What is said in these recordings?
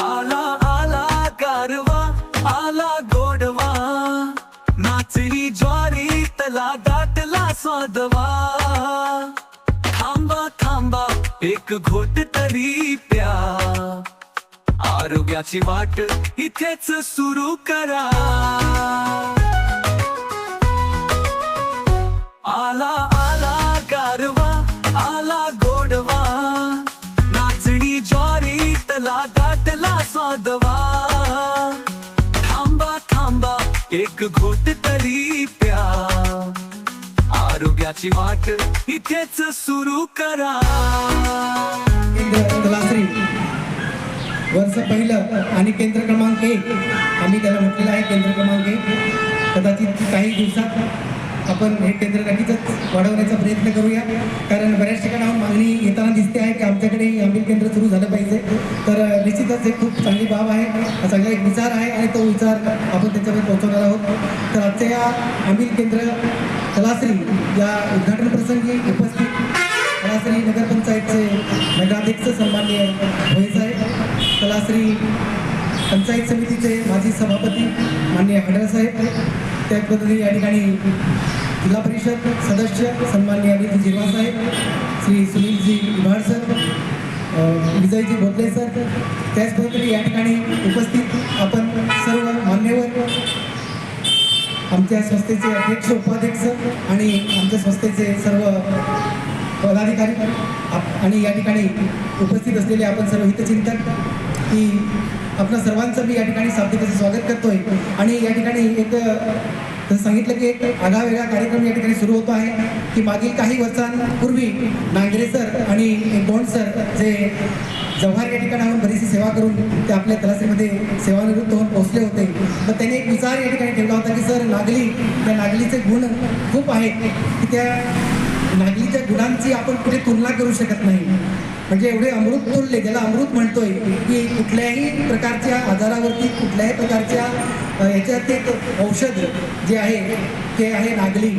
आला आला कारवा आला गोडवा. नाचली ज्वारी तला दाटला स्वादवा. थांबा थांबा एक घोट तरी प्या. आरोग्याची वाट इथेच सुरू करा. आला आला गारवा आला स्वादवा थांबा थांबा एक घोट तरी प्या. आरोग्याची वाट इथेच सुरू करा. वर्ष पहिलं आणि केंद्र क्रमांक एक. आम्ही त्याला म्हटलेलं आहे केंद्र क्रमांक एक. कदाचित काही दिवसात आपण हे केंद्र नक्कीच वाढवण्याचा प्रयत्न करूया. कारण बऱ्याच ठिकाणाहून मागणी येताना दिसते आहे की आमच्याकडे आंबील केंद्र सुरू झालं पाहिजे. तर निश्चितच एक खूप चांगली बाब आहे. हा चांगला एक विचार आहे आणि तो विचार आपण त्याच्यावर पोहोचवणार आहोत. तर आजच्या या आंबील केंद्र कलाश्री या उद्घाटन प्रसंगी उपस्थित कलाश्री नगरपंचायतचे नगराध्यक्ष सन्माननीय भोई साहेब कलाश्री पंचायत समितीचे माजी सभापती माननीय हडळ साहेब त्याच पद्धतीने या ठिकाणी जिल्हा परिषद सदस्य सन्माननीय अनिल जिरवा साहेब श्री सुनीलजी इभाड सर विजयजी भोतले सर त्याच पद्धतीने या ठिकाणी उपस्थित आपण सर्व मान्यवर आमच्या संस्थेचे अध्यक्ष उपाध्यक्ष आणि आमच्या संस्थेचे सर्व पदाधिकारी आणि या ठिकाणी उपस्थित असलेले आपण सर्व हितचिंतक की आपलं सर्वांचं मी या ठिकाणी सार्थकाचं स्वागत करतोय. आणि या ठिकाणी एक सांगितलं की एक आगळावेगळा कार्यक्रम या ठिकाणी सुरू होतो आहे. की मागील काही वर्षांपूर्वी नांगरे सर आणि गोंड सर जे जव्हार या ठिकाणाहून बरीचशी सेवा करून ते आपल्या तलासीमध्ये सेवानिवृत्त होऊन पोहोचले होते. तर त्यांनी एक विचार या ठिकाणी ठेवला होता की सर नागली त्या नागलीचे गुण खूप आहेत. की त्या नागलीच्या गुणांची आपण कुठे तुलना करू शकत नाही. म्हणजे एवढे अमृत तुल्य ज्याला अमृत म्हणतोय की कुठल्याही प्रकारच्या आजारावरती कुठल्याही प्रकारच्या ह्याच्यात एक औषध जे आहे ते आहे नागली.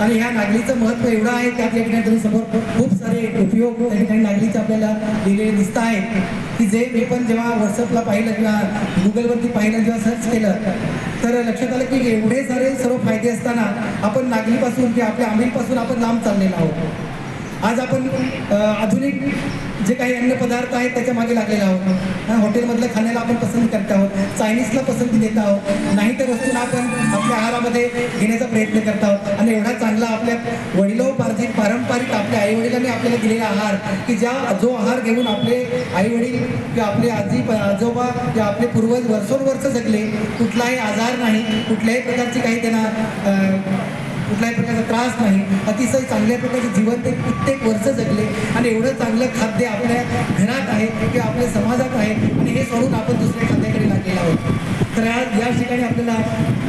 आणि ह्या नागलीचं महत्त्व एवढं आहे त्या ठिकाणी तुम्ही समोर खूप सारे उपयोग त्या ठिकाणी नागलीचे आपल्याला लिहिलेले दिसत आहेत. की जे मी पण जेव्हा व्हॉट्सअपला पाहिलं किंवा गुगलवरती पाहिलं जेव्हा सर्च केलं तर लक्षात आलं की एवढे सारे सर्व फायदे असताना आपण नागलीपासून किंवा आपल्या आंबीपासून आपण लांब चाललेलो आहोत. आज आपण आधुनिक जे काही अन्न पदार्थ आहेत त्याच्यामागे लागलेले आहोत हॉटेलमधल्या हॉटेलमधलं खाण्याला आपण पसंत करत आहोत चायनीजला पसंती देत आहोत. नाही तर वस्तूंना आपण आपल्या आहारामध्ये घेण्याचा प्रयत्न करत आहोत. आणि एवढा चांगला आपल्या वडिलोपार्जित पारंपरिक आपल्या आईवडिलांनी आपल्याला दिलेला आहार की ज्या जो आहार घेऊन आपले आईवडील किंवा आपले आजी प- आजोबा किंवा आपले पूर्वज वर्षोनवर्ष जगले कुठलाही आजार नाही कुठल्याही प्रकारची काही त्यांना कुठल्याही प्रकारचा त्रास नाही. अतिशय चांगल्या प्रकारचे जीवन ते कित्येक वर्ष जगले. आणि एवढं चांगलं खाद्य आपल्या घरात आहे किंवा आपल्या समाजात आहे. आणि हे सोडून आपण दुसऱ्या खाद्याकडे लागलेलं आहोत. तर या या ठिकाणी आपल्याला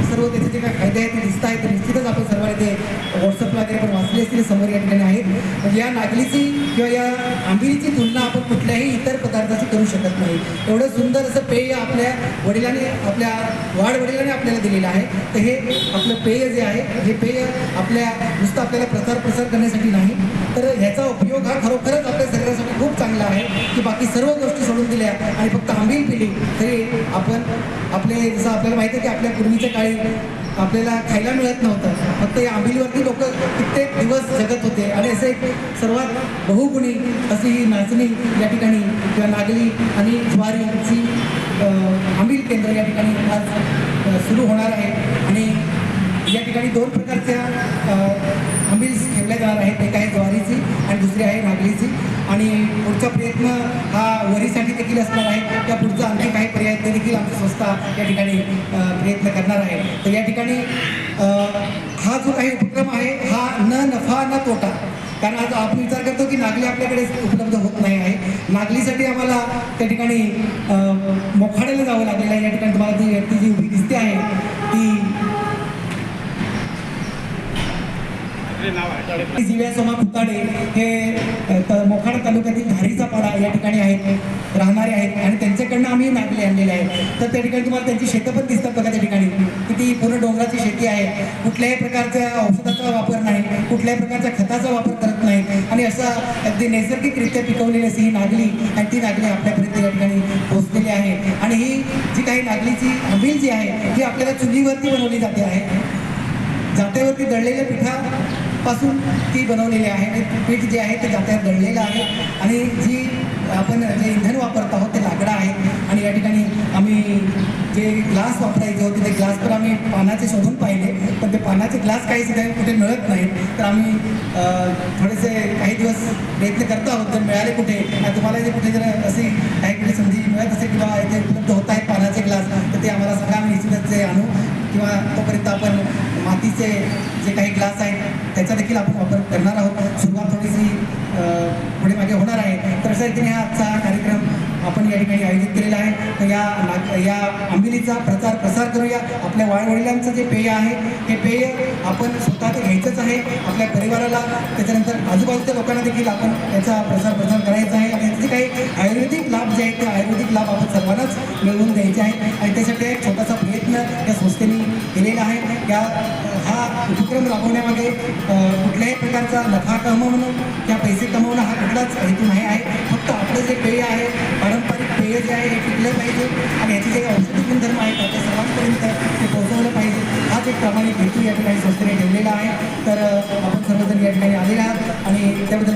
सर्व त्याचे जे काही फायदे आहेत ते दिसत आहेत तर निश्चितच आपण सर्वांनी ते व्हॉट्सअपला वगैरे पण वाचले असतील समोर या ठिकाणी आहेत. म्हणजे या नागलीची किंवा या आंबिरीची तुलना आपण कुठल्याही इतर पदार्थाची करू शकत नाही. एवढं सुंदर असं पेय आपल्या वडिलांनी आपल्या वाढ वडिलांनी आपल्याला दिलेलं आहे. तर हे आपलं पेय जे आहे हे पेय आपल्या नुसतं आपल्याला प्रसार प्रसार करण्यासाठी नाही. तर ह्याचा उपयोग हा खरोखरच आपल्या शरीरासाठी खूप चांगला आहे की बाकी सर्व गोष्टी सोडून दिल्या आणि फक्त आंबील पिली तरी आपण आपले जसं आपल्याला माहिती आहे की आपल्या पूर्वीच्या काळी आपल्याला खायला मिळत नव्हतं. फक्त या आंबिलीवरती लोक कित्येक दिवस जगत होते. आणि असे सर्वात बहुगुणी अशी ही नाचणी या ठिकाणी किंवा नागली आणि ज्वारीची आंबील केंद्र या ठिकाणी आज सुरू होणार आहे. आणि या ठिकाणी दोन प्रकारच्या अ, आंबील्स ठेवल्या जाणार आहेत. एक आहे ज्वारीची आणि दुसरी आहे नागलीची. आणि पुढचा प्रयत्न हा वरीसाठी देखील असणार आहे. त्या पुढचा आणखी काही पर्याय ते देखील आमची संस्था या ठिकाणी प्रयत्न करणार आहे. तर या ठिकाणी हा जो काही उपक्रम आहे हा न नफा न तोटा. कारण आज आपण विचार करतो की नागली आपल्याकडे उपलब्ध होत नाही आहे. नागलीसाठी आम्हाला त्या ठिकाणी मोखाड्याला जावं लागलेलं आहे. या ठिकाणी तुम्हाला ती व्यक्ती जी उभी दिसते आहे ती जिव्या सोमा हे मोखाडा तालुक्यातील धारीचा पाडा या ठिकाणी आहेत राहणारे आहेत आणि त्यांच्याकडनं आम्ही नागली आणलेले आहे तर त्या ठिकाणी तुम्हाला त्यांची शेतं पण दिसतात बघा त्या ठिकाणी. किती पूर्ण डोंगराची शेती आहे. कुठल्याही प्रकारच्या औषधाचा वापर नाही कुठल्याही प्रकारच्या खताचा वापर करत नाही आणि असं अगदी नैसर्गिकरित्या पिकवलेली अशी ही नागली आणि ती नागली आपल्यापर्यंत या ठिकाणी पोहोचलेली आहे. आणि ही जी काही नागलीची आंबील जी आहे ही आपल्याला चुलीवरती बनवली जाते आहे. जात्यावरती दळलेल्या पिठा पासून ती बनवलेली आहे आणि पीठ जे आहे ते जात्यात दळलेलं आहे. आणि जी आपण जे इंधन वापरत आहोत ते लाकडं आहे आणि या ठिकाणी आम्ही जे ग्लास वापरायचे होते ते ग्लास पण आम्ही पानाचे शोधून पाहिले. पण ते पानाचे ग्लास काही सुद्धा कुठे मिळत नाहीत. तर आम्ही थोडेसे काही दिवस प्रयत्न करत आहोत. जर मिळाले कुठे आणि तुम्हाला जे कुठे जर अशी काही कुठे संधी मिळत असेल किंवा इथे उपलब्ध होत आहेत पानाचे ग्लास तर ते आम्हाला सांगा. आम्ही निश्चितच ते आणू. किंवा तोपर्यंत आपण मातीचे जे काही ग्लास आहेत त्याचा देखील आपण वापर करणार आहोत. सुरुवात थोडीशी पुढे मागे होणार आहे. तर अशा रीतीने हा आजचा हा कार्यक्रम या ठिकाणी आयोजित केलेला आहे. तर या या आंबिलीचा प्रचार प्रसार करूया. आपल्या वाडवडिलांचं जे पेय आहे ते पेय आपण स्वतः ते घ्यायचंच आहे. आपल्या परिवाराला त्याच्यानंतर आजूबाजूच्या लोकांना देखील आपण त्याचा प्रसार प्रसार करायचा आहे. आणि त्याचे काही आयुर्वेदिक लाभ जे आहेत ते आयुर्वेदिक लाभ आपण सर्वांनाच मिळवून द्यायचे आहेत. आणि त्यासाठी एक छोटासा प्रयत्न या संस्थेने केलेला आहे. या हा उपक्रम राबवण्यामध्ये कुठल्याही प्रकारचा नफा कमवणं किंवा पैसे कमवणं हा कुठलाच हेतू नाही आहे. फक्त आपलं हाच एक या ठिकाणी संस्थेने ठेवलेला आहे. तर आपण सर्वजण या ठिकाणी आलेला आहात आणि त्याबद्दल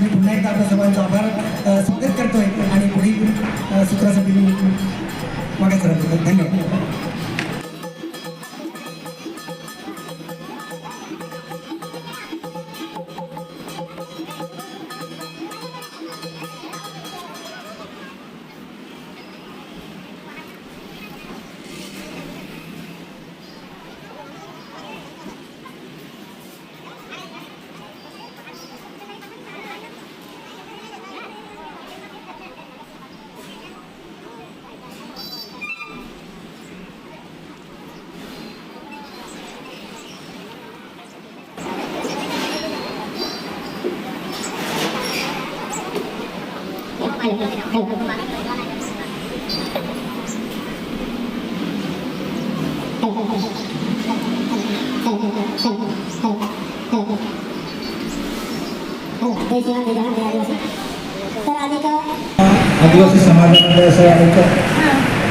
आदिवासी समाजामध्ये असं एक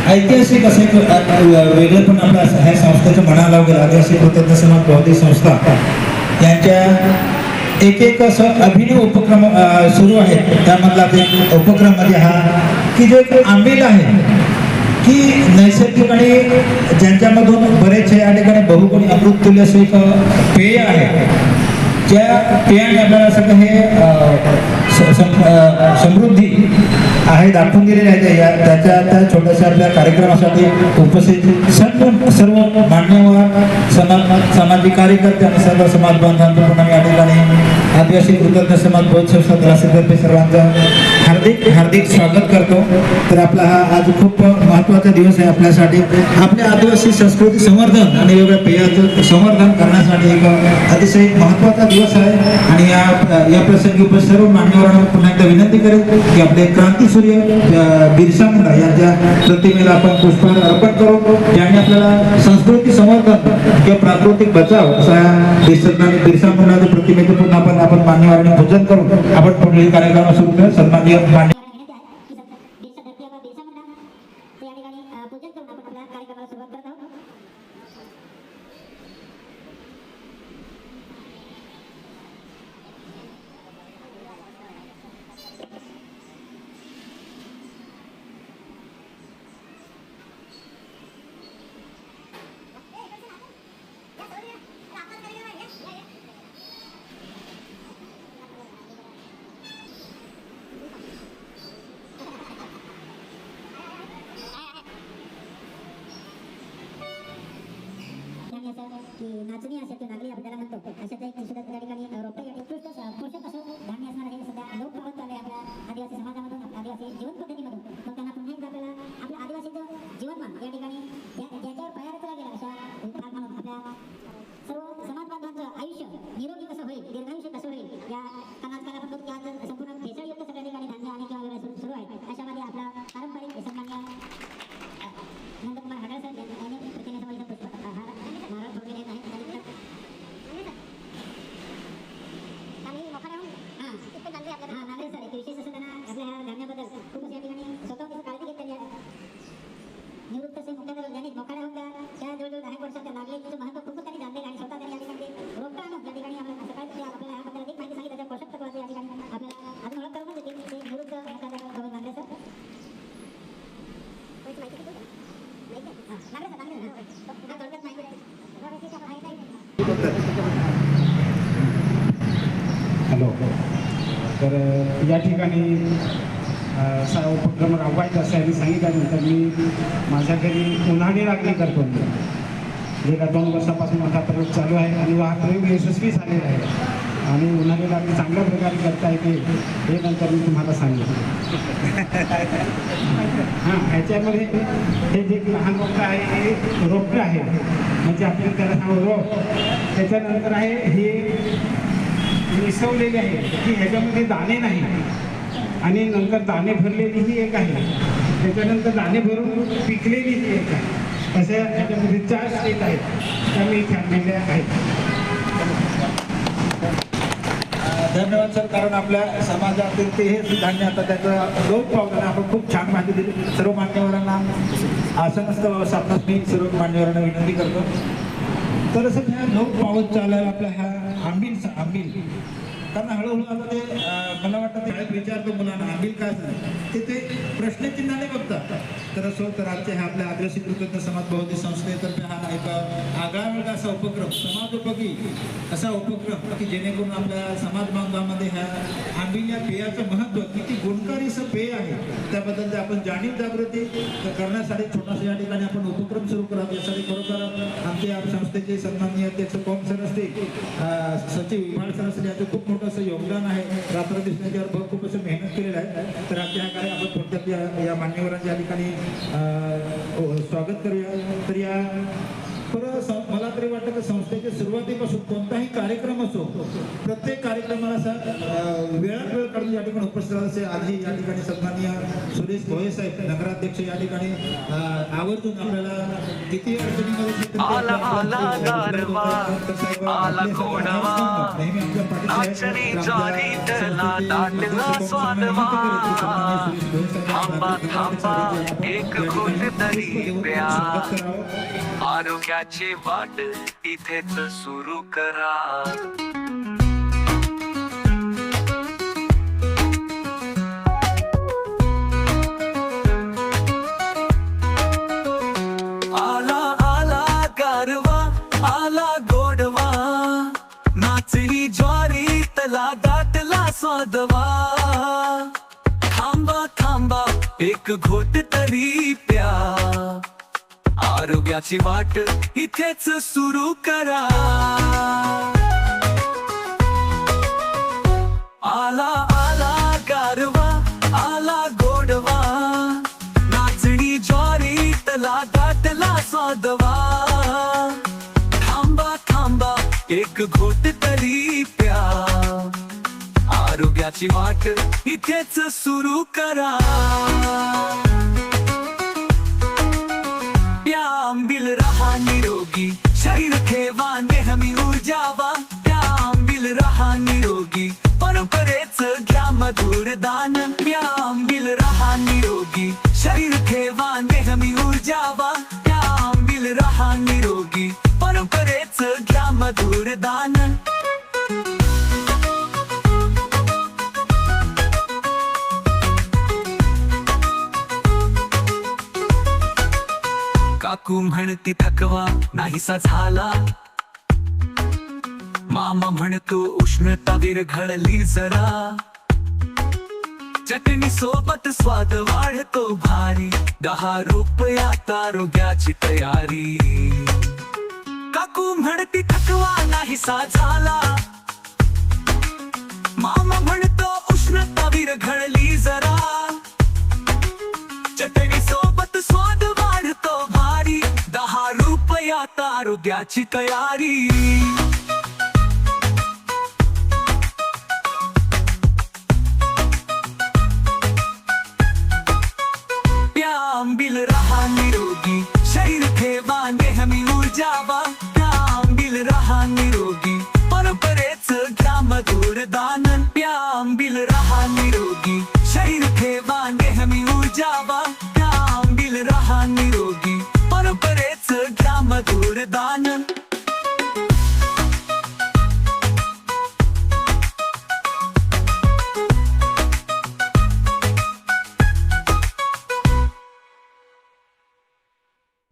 ऐतिहासिक असं एक वेगळं पण आपलं ह्या संस्थेचं म्हणायला वगैरे आदिवासी कृतज्ञ समाज बौद्धिक संस्था. यांच्या एक एक असं अभिनव उपक्रम सुरू आहेत. त्यामधला एक उपक्रममध्ये हा की जो एक आंबील आहे की नैसर्गिक आणि ज्यांच्यामधून बरेच या ठिकाणी बहुगुणी अमृततुल्य असं एक पेय आहे. त्या पेयाने आपल्याला सगळं हे स- समृद्धी आहे दाखवून दिलेली आहे या त्याच्या त्या छोट्याशा आपल्या कार्यक्रमासाठी उपस्थित सर्व सर्व मान्यवर समाज सामाजिक कार्यकर्ते आणि सर्व समाज बांधवांचं पुन्हा या ठिकाणी आदिवासी कृतज्ञ समाज महोत्सव संस्था सर्वांचं हार्दिक हार्दिक स्वागत करतो. तर आपला हा आज खूप महत्त्वाचा दिवस आहे आपल्यासाठी. आपल्या आदिवासी संस्कृती संवर्धन आणि वेगळ्या पेयाचं संवर्धन करण्यासाठी एक अतिशय महत्त्वाचा दिवस आहे. आणि या या प्रसंगी उपस्थित सर्व मान्यवरांना पुन्हा एकदा विनंती करेल की आपले क्रांतीसूर्य बिरसा मुंडा यांच्या प्रतिमेला आपण पुष्पहार अर्पण करू. ज्यांनी आपल्याला संस्कृती संवर्धन किंवा प्राकृतिक बचाव असा बिरसा बिरसा मुंडाच्या प्रतिमेचं पुन्हा आपण आपण मान्यवरांनी पूजन करून आपण पुढील कार्यक्रम सुरू करू. सन्माननीय मान्य विनंती आहे की बिरसा धरती बाबा बिरसा मुंडा ते या ठिकाणी अ, पूजन करून आपण आपल्या कार्यक्रमाला सुरुवात करत आहोत आणि असं की नाचणी असेल की नागली आपण त्याला म्हणतो अशा ते एक सुद्धा त्या ठिकाणी रोपटे आणि उत्कृष्ट स- पोषक असं धान्य असणार आहे सध्या लोप पावत चाललंय आपल्या आदिवासी समाजामधून आपल्या आदिवासी जीवन पद्धतीमधून मग त्यांना पुन्हा एकदा आपल्याला आपल्या आदिवासीचं जीवनमान या ठिकाणी या- ज्याच्यावर तयार केला गेला अशा भाग म्हणून आपल्या सर्व समाज बांधवांचं आयुष्य निरोगी कसं होईल दीर्घायुष्य कसं होईल या कानात आपण बघतो की आज संपूर्ण भेसळयुक्त सगळ्या ठिकाणी धान्य आणि किंवा वगैरे सुरू सुरू आहे अशामध्ये आपला पारंपरिक सन्मान्य निवृत्त से मुख्याध्यापक ज्यांनी मोकाडा होता त्या जवळजवळ दहा एक वर्षाच्या लागलेलं महत्त्व खूप त्यांनी जाणले आणि स्वतः त्यांनी या ठिकाणी ते रोपटा आणून या ठिकाणी आपल्याला असं काय ते आपल्याला याबद्दल अधिक माहिती सांगितली त्याच्या पोषक तत्वाची या ठिकाणी आपल्याला अजून ओळख करून देतील ते निवृत्त मुख्याध्यापक गौरव नांदे सर माहिती किती होतं? माहिती आहे? हां, नांदे सर, नांदे सर. हा, थोडक्यात माहिती आहे. व्यवस्थित आपण आहे काही हॅलो. तर या ठिकाणी सा असा उपक्रम राबवायचा असं यांनी सांगितल्यानंतर मी माझ्या घरी उन्हाळी लागणी करतो गेल्या दोन वर्षापासून माझा प्रयोग चालू आहे आणि हा प्रयोग यशस्वी झालेला आहे. आणि उन्हाळी लागणी चांगल्या प्रकारे करता येते हे नंतर मी तुम्हाला सांगेन. हां ह्याच्यामध्ये हे जे लहान रोपटं आहे हे रोपटं आहे म्हणजे आपल्याला त्याला सांगू रोप त्याच्यानंतर आहे हे मिसवलेले आहे की ह्याच्यामध्ये दाणे नाही. आणि नंतर दाणे भरलेली ही एक आहे. त्याच्यानंतर दाणे भरून पिकलेली ही एक आहे. अशा ह्याच्यामध्ये चार स्टेट आहेत. त्या मी इथे आणलेल्या आहेत. धन्यवाद सर कारण आपल्या समाजातील ते हे धान्य आता त्याचं लोक पावलं आपण खूप छान माहिती दिली. सर्व मान्यवरांना आसनस्थ व्यवस्थापनास मी सर्व मान्यवरांना विनंती करतो. तर सर ह्या लोक पावत चालायला आपल्या ह्या आंबील आंबील. कारण हळूहळू आता ते मला वाटतं ते विचारतो मुलांना आंबील काय असतं? ते ते प्रश्नचिन्हाने बघतात. तर असो तर आजच्या ह्या आपल्या आदिवासी कृतज्ञ समाज बौद्धिक संस्थेतर्फे हा एक आगळा वेगळा असा उपक्रम समाजोपयोगी असा उपक्रम की जेणेकरून आपल्या समाज बांधवामध्ये ह्या आंबिल्या या पेयाचं महत्त्व किती गुणकारी असं पेय आहे त्याबद्दल ते आपण जाणीव जागृती करण्यासाठी छोटासा या ठिकाणी आपण उपक्रम सुरू करावा यासाठी खरोखर आमच्या या संस्थेचे सन्माननीय अध्यक्ष कोम सर असतील सचिव विभाग सर असतील याचं खूप मोठं असं योगदान आहे. रात्र दिवसाच्यावर खूप असं मेहनत केलेलं आहे. तर आजच्या ह्या कार्य आपण थोडक्यात या या मान्यवरांच्या ठिकाणी स्वागत करूया. तर या बरं सं- मला तरी वाटतं की संस्थेच्या सुरुवातीपासून कोणताही कार्यक्रम असो प्रत्येक कार्यक्रमाला अं, वेळात वेळ काढून या ठिकाणी उपस्थित असे. आधी या ठिकाणी सन्माननीय सुरेश भोये साहेब नगराध्यक्ष या ठिकाणी आवर्जून आपल्याला किती अडचणीमध्ये शेतकरी आला, तर वाट इथेच सुरू करा. आला आला गारवा आला गोडवा. नाचणी ज्वारी तला दाटला स्वादवा थांबा थांबा एक घोट तरी प्या. आरोग्याची वाट इथेच सुरू करा. आला आला गारवा आला गोडवा. नाचणी ज्वारी तला दाटला स्वादवा. थांबा थांबा एक घोट तरी प्या. आरोग्याची वाट इथेच सुरू करा. त्या आंबील रहा निरोगी। शरीर ठेवा नेहमी ऊर्जावा। त्या आंबील रहा निरोगी। परंपरेच घ्या मधुर दान त्या आंबील रहा निरोगी। शरीर ठेवा नेहमी ऊर्जावा। त्या आंबील रहा निरोगी। परंपरेच घ्या मधुर दान काकू म्हणती थकवा नाहीसा झाला. मामा म्हणतो उष्णता विरघळली जरा. चटणी सोबत स्वाद वाढतो भारी. दहा रुपयात आरोग्याची तयारी. काकू म्हणती थकवा नाहीसा झाला. मामा म्हणतो उष्णता विरघळली रुपयात आरोग्याची तयारी त्या आंबील रहा निरोगी शरीर ठेवा नेहमी ऊर्जावा त्या आंबील रहा निरोगी परंपरेच